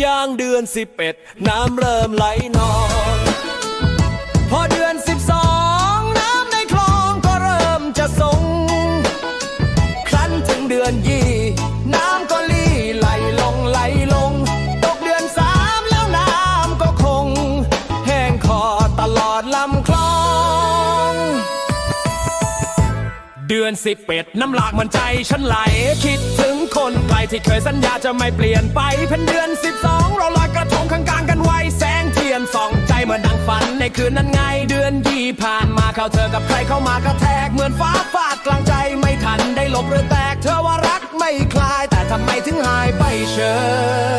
ย่างเดือนสิบเอ็ดน้ำเริ่มไหลนอง พอเดือนสิบสองน้ำในคลองก็เริ่มจะสง ครั้นถึงเดือนยี่น้ำก็ลี่ไหลลงไหลลง ตกเดือนสามแล้วน้ำก็คง แห้งคอตลอดลำ เดือนสิบเอ็ดน้ำหลากมันใจฉันไหล คิดถึงคนไกลที่เคยสัญญาจะไม่เปลี่ยนไปเป็นเดือนสิบสองเราลอยกระทงข้างๆกันไว้แสงเทียนส่องใจเหมือนดังฝันในคืนนั้นไงเดือนยี่ผ่านมาเข้าเธอกับใครเข้ามากระแทกเหมือนฟ้าฟาดกลางใจไม่ทันได้หลบหรือแตก เธอว่ารักไม่คลายแต่ทำไมถึงหายไปเฉย